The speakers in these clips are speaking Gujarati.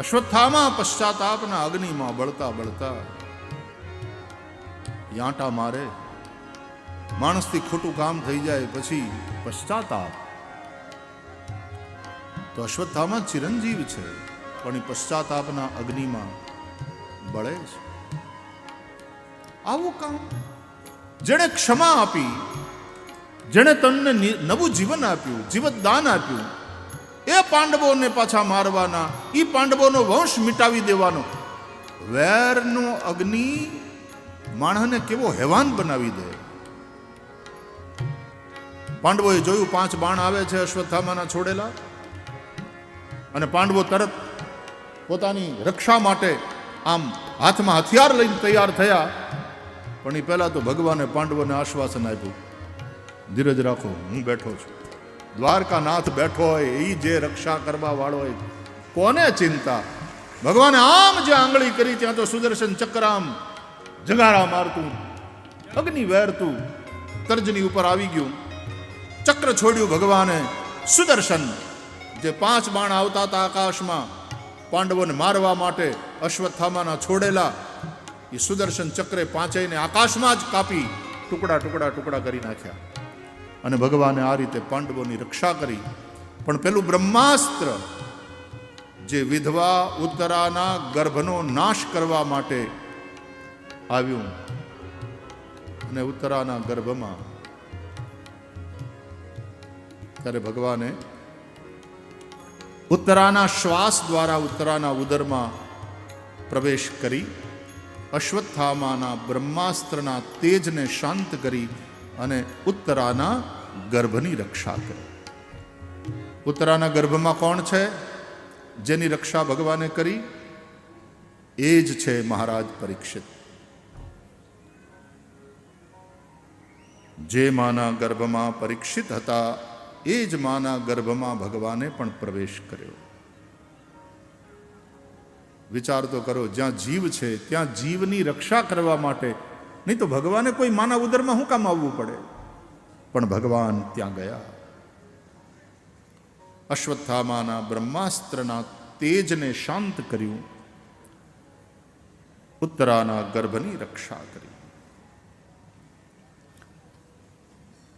અશ્વત્થામાં પશ્ચાતાપના અગ્નિમાં બળતા બળતા યાંટા મારે. માણસથી ખોટું કામ થઈ જાય પછી પશ્ચાતાપ તો અશ્વત્થામાં ચિરંજીવ છે, પણ એ પશ્ચાતાપના અગ્નિમાં બળે છે. આવું કામ જેણે ક્ષમા આપી, જેણે તનને નવું જીવન આપ્યું, જીવતદાન આપ્યું એ પાંડવોને પાછા મારવાના એ પાંડવોનો વંશ મિટાવી દેવાનો. વેરનો અગ્નિ માણસને કેવો હેવાન બનાવી દે. પાંડવોએ જોયું પાંચ બાણ આવે છે અશ્વત્થામાના છોડેલા. અને પાંડવો તરત પોતાની રક્ષા માટે આમ હાથમાં હથિયાર લઈને તૈયાર થયા. પણ એ પહેલાં તો ભગવાને પાંડવોને આશ્વાસન આપ્યું, ધીરજ રાખો, હું બેઠો છું. દ્વારકાનાથ બેઠો હોય એ જે રક્ષા કરવા વાળો હોય, કોને ચિંતા? ભગવાને આમ જે આંગળી કરી, ત્યાં તો સુદર્શન ચક્રામ જગારા મારતું, અગ્નિ વેરતું, તર્જની ઉપર આવી ગયું. ચક્ર છોડ્યું ભગવાને, સુદર્શન. જે પાંચ બાણ આવતા હતા આકાશમાં, પાંડવોને મારવા માટે અશ્વત્થામાના છોડેલા, એ સુદર્શન ચક્રે પાંચેયને આકાશમાં જ કાપી, ટુકડા ટુકડા ટુકડા કરી નાખ્યા. અને ભગવાને આ રીતે પાંડવોની રક્ષા કરી. પણ પેલું બ્રહ્માસ્ત્ર જે વિધવા, ઉત્તરાના ગર્ભનો નાશ કરવા માટે આવ્યું અને ઉત્તરાના ગર્ભમાં ત્યારે ભગવાને ઉત્તરાના શ્વાસ દ્વારા ઉત્તરાના ઉદરમાં પ્રવેશ કરી, અશ્વત્થામાના બ્રહ્માસ્ત્રના તેજને શાંત કરી અને ઉત્તરાના ગર્ભની રક્ષા કરી. ઉત્તરાના ગર્ભમાં કોણ છે? જેની રક્ષા ભગવાને કરી, એ જ છે મહારાજ પરીક્ષિત. જે માના ગર્ભમાં પરીક્ષિત હતા, એ જ માના ગર્ભમાં ભગવાને પણ પ્રવેશ કર્યો. વિચાર તો કરો, જ્યાં જીવ છે, ત્યાં જીવની રક્ષા કરવા માટે. નહીં તો ભગવાને કોઈ માના ઉદરમાં શું કામ આવવું પડે? પણ ભગવાન ત્યાં ગયા. અશ્વત્થામાના બ્રહ્માસ્ત્રના તેજને શાંત કર્યું. ઉત્તરાના ગર્ભની રક્ષા કરી.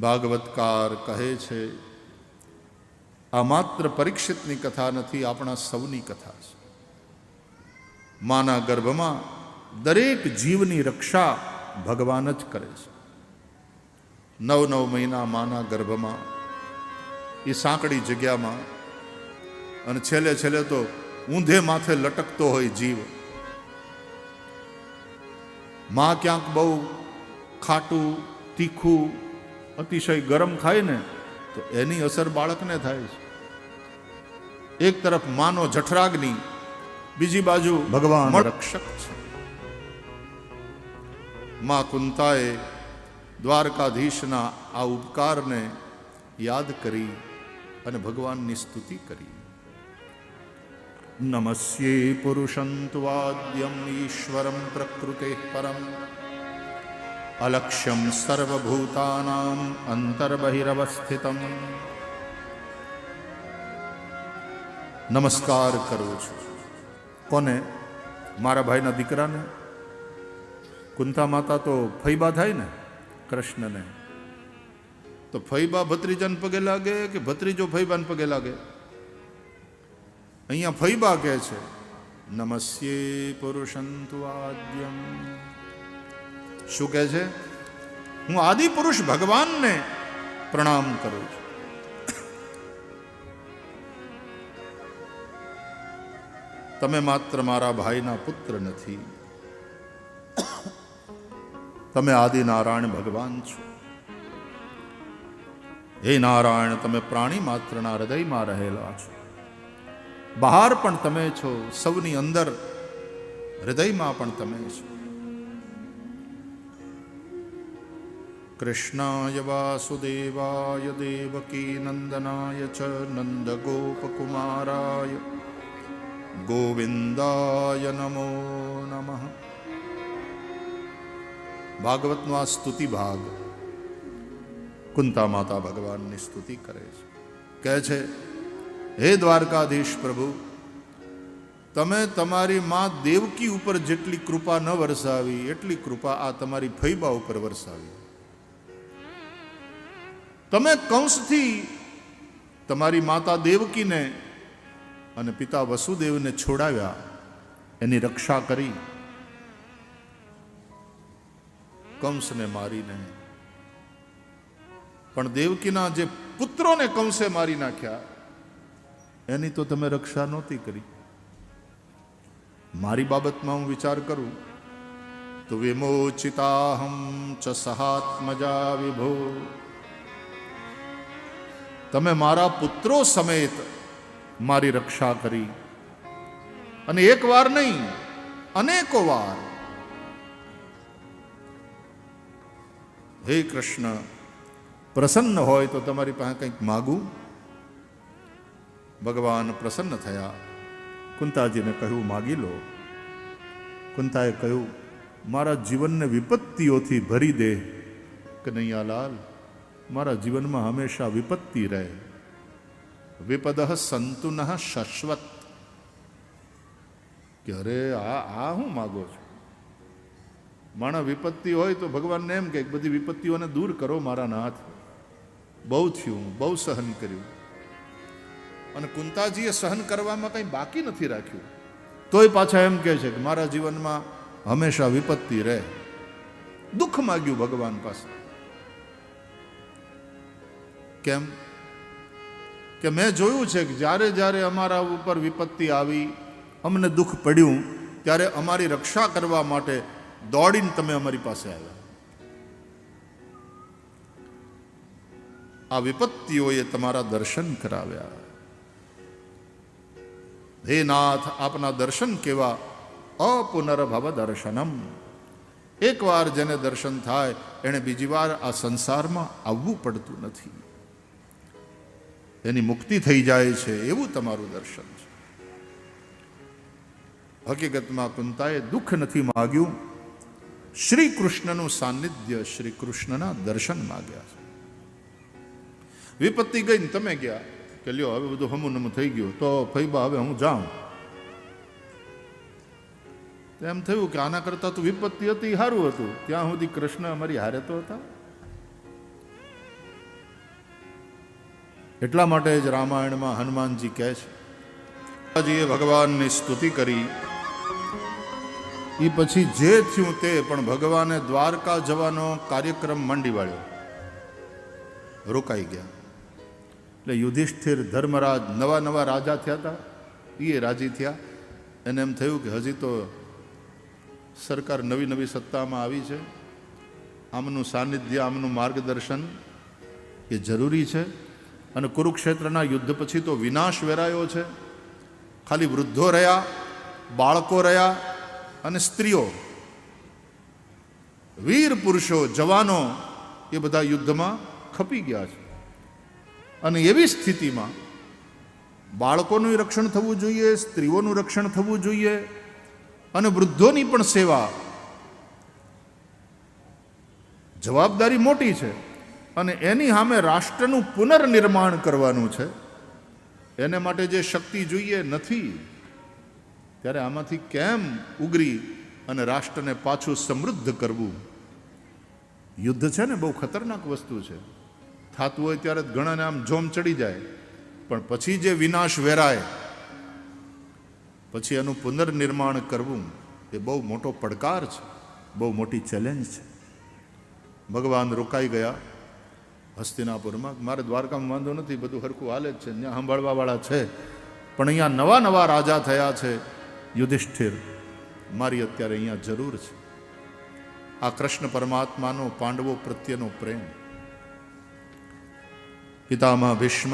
ભાગવતકાર કહે છે, આ માત્ર પરીક્ષિતની કથા નથી, આપણા સૌની કથા છે. માના ગર્ભમાં દરેક જીવની રક્ષા ભગવાન જ કરે છે. નવ નવ મહિના માના ગર્ભમાં એ સાંકડી જગ્યામાં અને છેલ્લે છેલ્લે તો ઊંધે માથે લટકતો હોય જીવ. માં ક્યાંક બહુ ખાટું તીખું અતિશય ગરમ ખાય ને તો એની અસર બાળકને થાય છે. એક તરફ માનો જઠરાગ્નિ બીજી બાજુ ભગવાન રક્ષક છે. માં કુંતાએ દ્વારકાધીશના આ ઉપકારને યાદ કરી અને ભગવાનની સ્તુતિ કરી. નમસ્યે પુરુષંત્વાદ્યમ ઈશ્વરમ પ્રકૃતે પરમ. અલક્ષ્યમ સર્વભૂતાનામ અંતર્બહિરવસ્થિતમ. નમસ્કાર કરું છું. કોને? મારા ભાઈના દીકરાને? કુંતા માતા તો ફૈબા થાય ને? કૃષ્ણને. તો ફૈબા ભત્રીજાને પગે લાગે કે ભત્રીજો ફૈબાને પગે લાગે? અહીંયા ફૈબા કહે છે, નમસ્યે પુરુષંતુ આદ્યમ શું કહે છે? હું આદિ પુરુષ ભગવાનને પ્રણામ કરું છું. તમે માત્ર મારા ભાઈના પુત્ર નથી તમે આદિનારાયણ ભગવાન છો. હે નારાયણ, તમે પ્રાણી માત્રના હૃદયમાં રહેલા છો. બહાર પણ તમે છો, સૌની અંદર હૃદયમાં પણ તમે છો. કૃષ્ણાય વાસુદેવાય, દેવકી નંદનાય ચ, નંદગોપકુમારાય, ગોવિંદાય નમો નમઃ. ભાગવતનો આ સ્તુતિ ભાગ. કુંતા માતા ભગવાનની સ્તુતિ કરે છે. કહે છે, હે દ્વારકાધીશ પ્રભુ, તમે તમારી માં દેવકી ઉપર જેટલી કૃપા ન વરસાવી, એટલી કૃપા આ તમારી ફૈબા ઉપર વરસાવી. તમે કંસથી તમારી માતા દેવકીને અને પિતા વસુદેવને છોડાવ્યા, એની રક્ષા કરી. કંસને મારીને. પણ દેવકીના જે પુત્રોને કંસે મારી નાખ્યા, એની તો તમે રક્ષા નહોતી કરી. મારી બાબતમાં હું વિચાર કરું, તો વિમોચિતાહમ ચ સહાત્મજા વિભો. તમે મારા પુત્રો સમેત મારી રક્ષા કરી. અને એક વાર નહીં, અનેકો વાર હે કૃષ્ણ, પ્રસન્ન હોય તો તમારી પાસે કંઈક માગું? ભગવાન પ્રસન્ન થયા. કુંતાજીને કહ્યું, માગી લો. કુંતાએ કહ્યું, મારા જીવનને વિપત્તિઓથી ભરી દે. કનૈયાલાલ, મારા જીવનમાં હંમેશા વિપત્તિ રહે. વિપદ સંતુન શાશ્વત. કે અરે આ આ હું માગો છો. માણા વિપત્તિ હોય તો ભગવાનને એમ કે બધી વિપત્તિઓને દૂર કરો મારા નાથ. બહુ થયું, બહુ સહન કર્યું. અને કુંતાજીએ સહન કરવામાં કંઈ બાકી નથી રાખ્યું. તોય પાછા એમ કહે છે કે મારા જીવનમાં હંમેશા વિપત્તિ રહે. દુઃખ માગ્યું ભગવાન પાસે. કેમ? કે મેં જોયું છે કે જ્યારે જ્યારે અમારા ઉપર વિપત્તિ આવી, અમને દુઃખ પડ્યું, ત્યારે અમારી રક્ષા કરવા માટે દોડીને તમે અમારી પાસે આવ્યા. આ વિપત્તિઓએ તમારા દર્શન કરાવ્યા. હે નાથ, આપના દર્શન કેવા અપુનર્ભવ દર્શનમ. એકવાર જેને દર્શન થાય, એણે બીજી વાર આ સંસારમાં આવવું પડતું નથી. એની મુક્તિ થઈ જાય છે, એવું તમારું દર્શન છે. હકીકતમાં કુંતાએ દુઃખ નથી માગ્યું. શ્રી કૃષ્ણનું સાનિધ્ય શ્રી કૃષ્ણના દર્શન માગ્યા વિપત્તિ ગઈ ને તમે ગયા કે લ્યો, હવે બધું હમું નમું થઈ ગયું. તો ફૈબા હવે હું જાઉં. એમ થયું કે આના કરતાં તો વિપત્તિ હતી સારું હતું. ત્યાં સુધી કૃષ્ણ અમારી હારે તો હતા. એટલા માટે જ રામાયણમાં હનુમાનજી કહે છે ભગવાનની સ્તુતિ કરી એ પછી જે થયું તે પણ ભગવાને દ્વારકા જવાનો કાર્યક્રમ માંડી વાળ્યો. રોકાઈ ગયા. એટલે યુધિષ્ઠિર, ધર્મરાજ નવા નવા રાજા થયા હતા એ રાજી થયા. એને એમ થયું કે હજી તો સરકાર નવી નવી સત્તામાં આવી છે. આમનું સાનિધ્ય, આમનું માર્ગદર્શન એ જરૂરી છે. અને કુરુક્ષેત્રના યુદ્ધ પછી તો વિનાશ વેરાયો છે. ખાલી વૃદ્ધો રહ્યા, બાળકો રહ્યા અને સ્ત્રીઓ. વીર પુરુષો, જવાનો એ બધા યુદ્ધમાં ખપી ગયા છે. અને એવી સ્થિતિમાં બાળકોનું રક્ષણ થવું જોઈએ, સ્ત્રીઓનું રક્ષણ થવું જોઈએ અને વૃદ્ધોની પણ સેવા. જવાબદારી મોટી છે અને એની સામે રાષ્ટ્રનું પુનર્નિર્માણ કરવાનું છે. એને માટે જે શક્તિ જોઈએ નથી. ત્યારે આમાંથી કેમ ઉગરી અને રાષ્ટ્રને પાછું સમૃદ્ધ કરવું? યુદ્ધ છે ને, બહુ ખતરનાક વસ્તુ છે. થતું હોય ત્યારે ઘણાને આમ જોમ ચડી જાય. પણ પછી જે વિનાશ વેરાય, પછી એનું પુનર્નિર્માણ કરવું, એ બહુ મોટો પડકાર છે, બહુ મોટી ચેલેન્જ છે. ભગવાન રોકાઈ ગયા. હસ્તિનાપુરમાં મારે દ્વારકામાં વાંધો નથી, બધું હરખું હાલે જ છે, ત્યાં સાંભળવાવાળા છે. પણ અહીંયા નવા નવા રાજા થયા છે. યુધિષ્ઠિર મારી અત્યારે અહીંયા જરૂર છે. આ કૃષ્ણ પરમાત્માનો પાંડવો પ્રત્યેનો પ્રેમ. પિતામાં ભીષ્મ,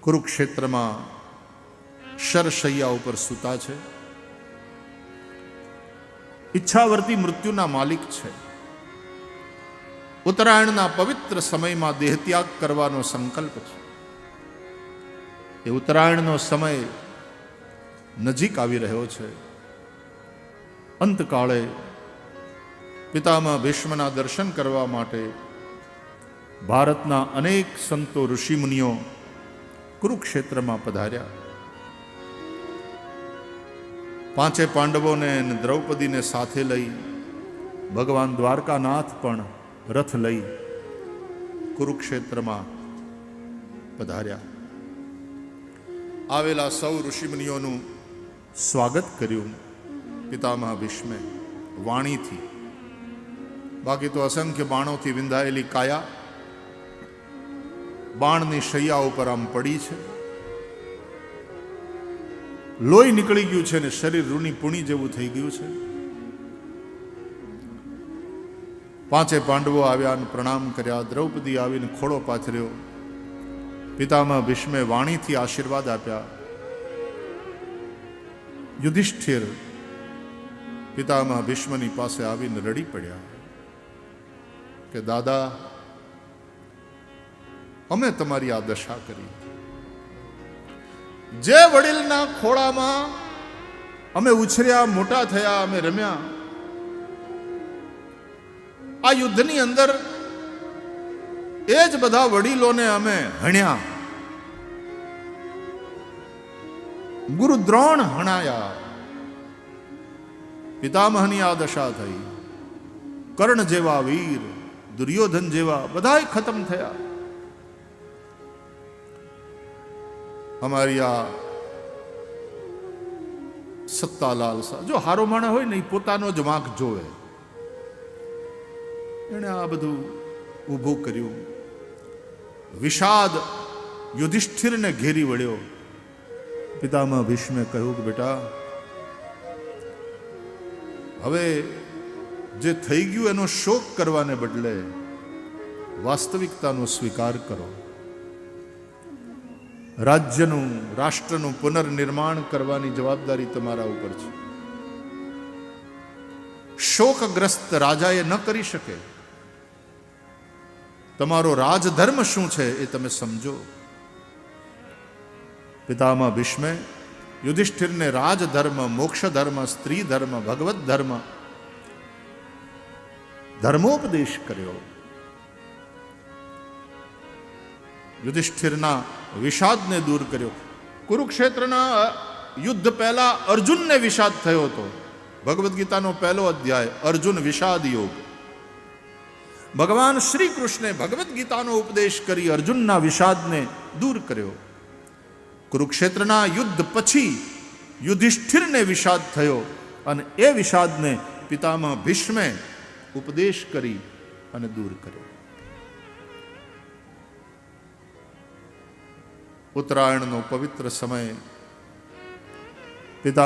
કુરુક્ષેત્રમાં શરશૈયા ઉપર સૂતા છે. ઈચ્છાવર્તી મૃત્યુના માલિક છે. ઉત્તરાયણના પવિત્ર સમયમાં દેહત્યાગ કરવાનો સંકલ્પ છે. એ ઉત્તરાયણનો સમય નજીક આવી રહ્યો છે. અંતકાળે પિતામાં ભીષ્મના દર્શન કરવા માટે ભારતના અનેક સંતો ઋષિમુનિઓ કુરુક્ષેત્રમાં પધાર્યા. પાંચે પાંડવોને અને દ્રૌપદીને સાથે લઈ ભગવાન દ્વારકાનાથ પણ રથ લઈ કુરુક્ષેત્રમાં પધાર્યા. આવેલા સૌ ઋષિમુનિઓનું સ્વાગત કર્યું પિતામહ ભીષ્મે વાણીથી. બાકી તો અસંખ્ય બાણોથી વિંધાયેલી કાયા બાણની શૈયા ઉપર આમ પડી છે. લોહી નીકળી ગયું છે ને શરીર રૂની પૂણી જેવું થઈ ગયું છે. પાંચે પાંડવો આવ્યા પ્રણામ કર્યા, દ્રૌપદી આવીને ખોળો પાથર્યો. પિતામહ ભીષ્મે વાણીથી આશીર્વાદ આપ્યા. યુધિષ્ઠિર પિતામહ ભીષ્મની પાસે આવીને રડી પડ્યા કે, દાદા, અમે તમારી આ દશા કરી. જે વડીલના ખોળામાં અમે ઉછર્યા, મોટા થયા, અમે રમ્યા, આ યુદ્ધની અંદર એ જ બધા વડીલોને અમે હણ્યા. ગુરુ દ્રોણ હણાયા. પિતામહની આ દશા થઈ. કર્ણ જેવા વીર, દુર્યોધન જેવા બધા ખતમ થયા. અમારી આ સત્તા લાલસા જો હારો માણા હોય ને એ પોતાનો જ વાંક જોવે. એણે આ બધું ઊભું કર્યું. વિષાદ યુધિષ્ઠિરને ઘેરી વળ્યો. પિતામાં ભીષ્મે કહ્યું કે બેટા, હવે જે થઈ ગયું એનો શોક કરવાને બદલે વાસ્તવિકતાનો સ્વીકાર કરો. રાજ્યનું, રાષ્ટ્રનું પુનર્નિર્માણ કરવાની જવાબદારી તમારા ઉપર છે. શોકગ્રસ્ત રાજાએ ન કરી શકે. તમારો રાજધર્મ શું છે એ તમે સમજો. પિતામહ ભીષ્મે, યુધિષ્ઠિરને રાજધર્મ મોક્ષ ધર્મ સ્ત્રી ધર્મ ભગવત ધર્મ ધર્મોપદેશ કર્યો. યુધિષ્ઠિરના વિષાદને દૂર કર્યો. કુરુક્ષેત્રના યુદ્ધ પહેલા અર્જુનને વિષાદ થયો હતો. ભગવદ્ ગીતાનો પહેલો અધ્યાય, અર્જુન વિષાદ યોગ ભગવાન શ્રી કૃષ્ણે ભગવદ્ ગીતાનો ઉપદેશ કરી અર્જુનના વિષાદને દૂર કર્યો. કુરુક્ષેત્રના યુદ્ધ પછી યુધિષ્ઠિરને વિષાદ થયો અને એ વિષાદને પિતામહ ભીષ્મે ઉપદેશ કરી અને દૂર કર્યો. ઉત્તરાયણનો પવિત્ર સમય પિતા